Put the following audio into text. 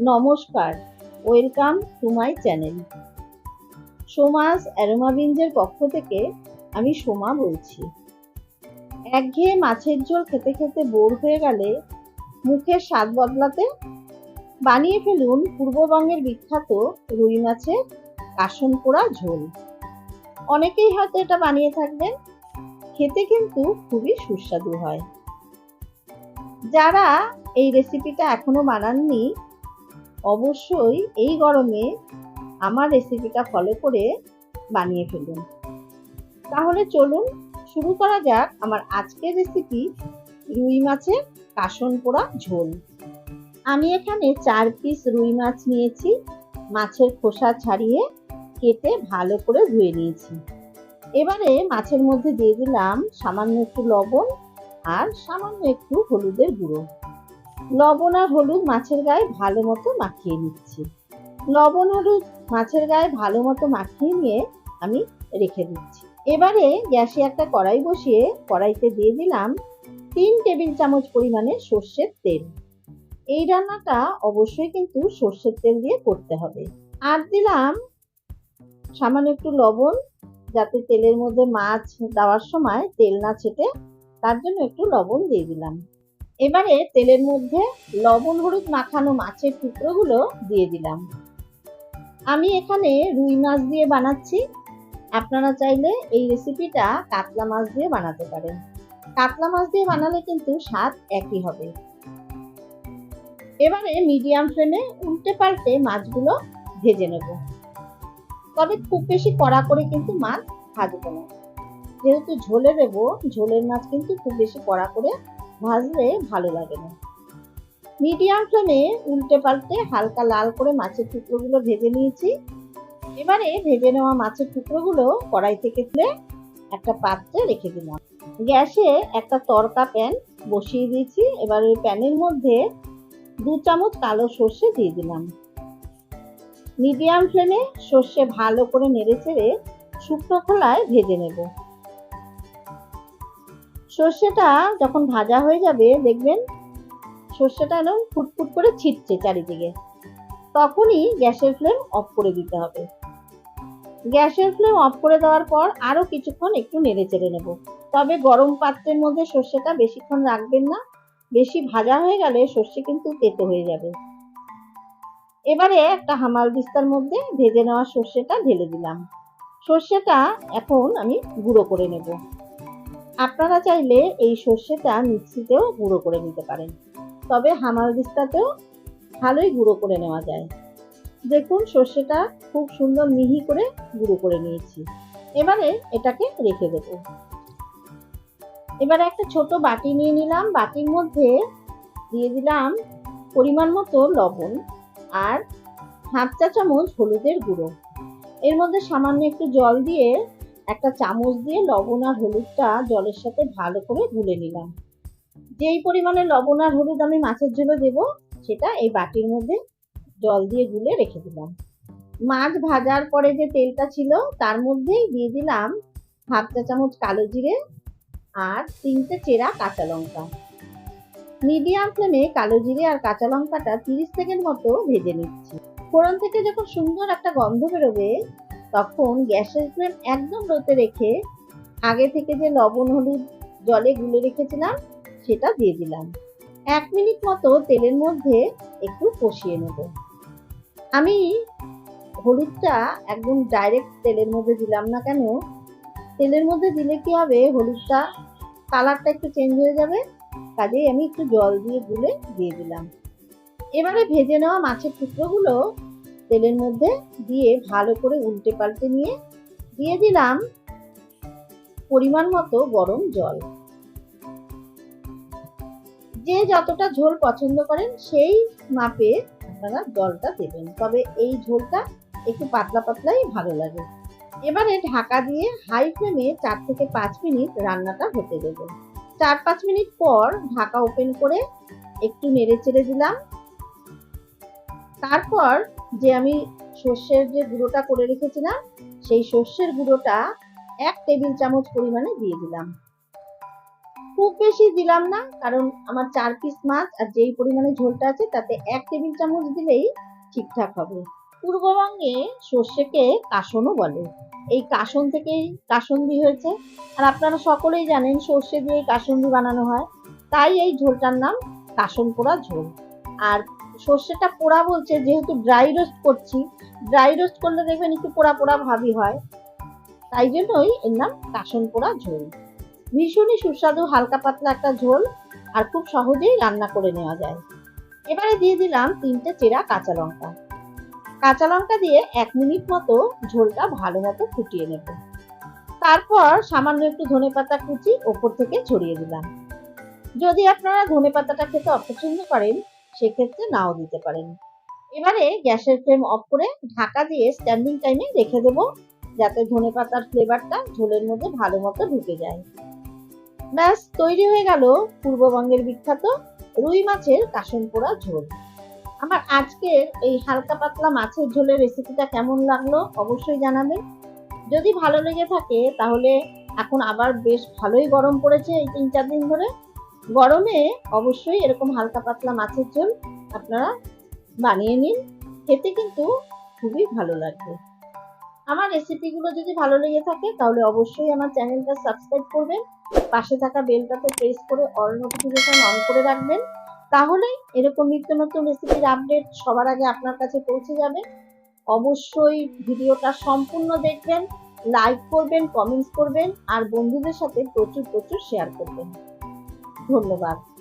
নমস্কার, welcome to my channel. Soma's অ্যারোমাবিঞ্জের পক্ষ থেকে আমি সোমা বলছি। একঘেয়ে মাছের ঝোল খেতে খেতে বোর হয়ে গেলে মুখের স্বাদ বদলাতে বানিয়ে ফেলুন পূর্ববঙ্গের বিখ্যাত রুই মাছের কাসন পোড়া ঝোল। অনেকেই হয়তো এটা বানিয়ে থাকবেন, খেতে কিন্তু খুবই সুস্বাদু হয়। যারা এই রেসিপিটা এখনও বানাননি অবশ্যই এই গরমে আমার রেসিপিটা ফলো করে বানিয়ে ফেলুন। তাহলে চলুন শুরু করা যাক আমার আজকের রেসিপি রুই মাছের কাসন পোড়া ঝোল। আমি এখানে চার পিস রুই মাছ নিয়েছি, মাছের খোসা ছাড়িয়ে কেটে ভালো করে ধুয়ে নিয়েছি। এবারে মাছের মধ্যে দিয়ে দিলাম সামান্য একটু লবণ আর সামান্য একটু হলুদের গুঁড়ো। লবণ আর হলুদ মাছের গায়ে ভালো মতো মাখিয়ে নিচ্ছি। লবণ, হলুদ মাছের গায়ে ভালো মতো মাখিয়ে নিয়ে আমি রেখে দিচ্ছি। এবারে গ্যাসে একটা কড়াই বসিয়ে কড়াইতে দিয়ে দিলাম তিন টেবিল চামচ পরিমাণে সর্ষের তেল। এই রান্নাটা অবশ্যই কিন্তু সর্ষের তেল দিয়ে করতে হবে। আর দিলাম সামান্য একটু লবণ, যাতে তেলের মধ্যে মাছ দেওয়ার সময় তেল না ছেটে, তার জন্য একটু লবণ দিয়ে দিলাম। এবারে তেলের মধ্যে লবণ, হলুদ মাখানো মাছের টুকরোগুলো দিয়ে দিলাম। আমি এখানে রুই মাছ দিয়ে বানাচ্ছি। আপনারা চাইলে এই রেসিপিটা কাতলা মাছ দিয়ে বানাতে পারেন। কাতলা মাছ দিয়ে বানালে কিন্তু স্বাদ একই হবে। এবারে মিডিয়াম ফ্লেমে উল্টে পাল্টে মাছগুলো ভেজে নেব। তবে খুব বেশি কড়া করে কিন্তু মাছ ভাজবো না। যেহেতু ঝোলে দেবো, ঝোলের মাছ কিন্তু খুব বেশি কড়া করে ভাজলে ভালো লাগে না। মিডিয়াম ফ্লেমে উল্টে পাল্টে হালকা লাল করে মাছের টুকরোগুলো ভেজে নিয়েছি। এবারে ভেজে নেওয়া মাছের টুকরোগুলো কড়াই থেকে তুলে একটা পাত্রে রেখে দিলাম। গ্যাসে একটা তরকা প্যান বসিয়ে দিয়েছি। এবার ওই প্যানের মধ্যে দু চামচ কালো সর্ষে দিয়ে দিলাম। মিডিয়াম ফ্লেমে সর্ষে ভালো করে নেড়ে চেড়ে শুকনো খোলায় ভেজে নেব। সর্ষেটা যখন ভাজা হয়ে যাবে, দেখবেন সর্ষেটা একদম ফুটফুট করে ছিটছে চারিদিকে। তখনই গ্যাসের ফ্লেম অফ করে দিতে হবে। গ্যাসের ফ্লেম অফ করে দেওয়ার পর আরও কিছুক্ষণ একটু নেড়ে চেড়ে নেব। তবে গরম পাত্রের মধ্যে সর্ষেটা বেশিক্ষণ রাখবেন না। বেশি ভাজা হয়ে গেলে সর্ষে কিন্তু তেতো হয়ে যাবে। এবারে একটা হামাল দিস্তার মধ্যে ভেজে নেওয়া সর্ষেটা ঢেলে দিলাম। সর্ষেটা এখন আমি গুঁড়ো করে নেব। আপনারা চাইলে এই সর্ষেটা মিক্সিতেও গুঁড়ো করে নিতে পারেন। তবে হামাল দিস্তাতেও ভালোই গুঁড়ো করে নেওয়া যায়। দেখুন, সর্ষেটা খুব সুন্দর মিহি করে গুঁড়ো করে নিয়েছি। এবারে এটাকে রেখে দেব। এবারে একটা ছোট বাটি নিয়ে নিলাম। বাটির মধ্যে দিয়ে দিলাম পরিমাণ মতো লবণ আর হাফ চা চামচ হলুদের গুঁড়ো। এর মধ্যে সামান্য একটু জল দিয়ে একটা চামচ দিয়ে লবণ আর হলুদটা জলের সাথে ভালো করে গুলে নিলাম। যেই পরিমাণে লবণ আর হলুদ আমি মাছের ঝোলে দেবো, সেটা এই বাটির মধ্যে জল দিয়ে গুলে রেখে দিলাম। মাছ ভাজার পরে যে তেলটা ছিল, তার মধ্যেই দিয়ে দিলাম হাফ চা চামচ কালো জিরে আর তিনটে চেরা কাঁচা লঙ্কা। মিডিয়াম ফ্লেমে কালো জিরে আর কাঁচা লঙ্কাটা তিরিশ সেকেন্ড মতো ভেজে নিচ্ছি। ফোড়ন থেকে যখন সুন্দর একটা গন্ধ বেরোবে তখন গ্যাসের ফ্লেম একদম লোতে রেখে আগে থেকে যে লবণ, হলুদ জলে গুলে রেখেছিলাম, সেটা দিয়ে দিলাম। এক মিনিট মতো তেলের মধ্যে একটু কষিয়ে নেব। আমি হলুদটা একদম ডাইরেক্ট তেলের মধ্যে দিলাম না কেন, তেলের মধ্যে দিলে কি হবে? হলুদটা কালারটা একটু চেঞ্জ হয়ে যাবে, কাজেই আমি একটু জল দিয়ে গুলে দিয়ে দিলাম। এবারে ভেজে নেওয়া মাছের টুকরোগুলো তেলের মধ্যে দিয়ে ভালো করে উল্টে পাল্টে নিয়ে দিয়ে দিলাম পরিমাণ মতো গরম জল। যে যতটা ঝোল পছন্দ করেন সেই মাপে আপনারা জলটা দেবেন। তবে এই ঝোলটা একটু পাতলা পাতলাই ভালো লাগে। এবারে ঢাকা দিয়ে হাই ফ্লেমে চার থেকে পাঁচ মিনিট রান্নাটা হতে দেবেন চার পাঁচ মিনিট পর ঢাকা ওপেন করে একটু নেড়ে চেড়ে দিলাম। তারপর যে আমি সর্ষের যে গুঁড়োটা করে রেখেছিলাম, সেই সর্ষের গুঁড়োটা এক টেবিল চামচ পরিমাণে দিয়ে দিলাম। খুব বেশি দিলাম না, কারণ আমার চার পিস মাছ আর যেই পরিমাণে ঝোলটা আছে, তাতে এক টেবিল চামচ দিলেই ঠিকঠাক হবে। পূর্ববঙ্গে সর্ষেকে কাসনও বলে। এই কাসন থেকেই কাসন্দি হয়েছে। আর আপনারা সকলেই জানেন, সর্ষে দিয়ে কাসন্দি বানানো হয়। তাই এই ঝোলটার নাম কাসন পোড়া ঝোল। আর সর্ষেটা পোড়া বলছে, যেহেতু ড্রাই রোস্ট করছি ড্রাই রোস্ট করলে দেখবেন একটু পোড়া পোড়া ভাবি হয়। তাই জন্যই এর নাম কাসন পোড়া ঝোল। ভীষণই সুস্বাদু, হালকা পাতলা একটা ঝোল, আর খুব সহজেই রান্না করে নেওয়া যায়। এবারে দিয়ে দিলাম তিনটে চেরা কাঁচা লঙ্কা। কাঁচা লঙ্কা দিয়ে এক মিনিট মতো ঝোলটা ভালো মতো ফুটিয়ে নেব। তারপর সামান্য একটু ধনে পাতা কুচি ওপর থেকে ছড়িয়ে দিলাম। যদি আপনারা ধনে পাতাটা খেতে অপছন্দ করেন সেক্ষেত্রে নাও দিতে পারেন। এবারে গ্যাসের ফ্লেম অফ করে ঢাকা দিয়ে স্ট্যান্ডিং টাইমে রেখে দেব, যাতে ধনে পাতার ফ্লেভারটা ঝোলের মধ্যে ভালো মতো ঢুকে যায়। ব্যাস, তৈরি হয়ে গেল পূর্ববঙ্গের বিখ্যাত রুই মাছের কাসন পোড়া ঝোল। আমার আজকের এই হালকা পাতলা মাছের ঝোলের রেসিপিটা কেমন লাগল অবশ্যই জানাবেন। যদি ভালো লেগে থাকে, তাহলে এখন আবার বেশ ভালোই গরম পড়েছে এই তিন চার দিন ধরে। গরমে অবশ্যই এরকম হালকা পাতলা মাছের ঝোল আপনারা বানিয়ে নিন। খেতে কিন্তু খুবই ভালো লাগবে। আমার রেসিপিগুলো যদি ভালো লেগে থাকে, তাহলে অবশ্যই আমার চ্যানেলটা সাবস্ক্রাইব করবেন। পাশে থাকা বেলটাতে প্রেস করে অল নোটিফিকেশন অন করে রাখবেন। তাহলে এরকম নিত্য নতুন রেসিপির আপডেট সবার আগে আপনার কাছে পৌঁছে যাবে। অবশ্যই ভিডিওটা সম্পূর্ণ দেখবেন, লাইক করবেন, কমেন্টস করবেন, আর বন্ধুদের সাথে প্রচুর প্রচুর শেয়ার করবেন। ধন্যবাদ।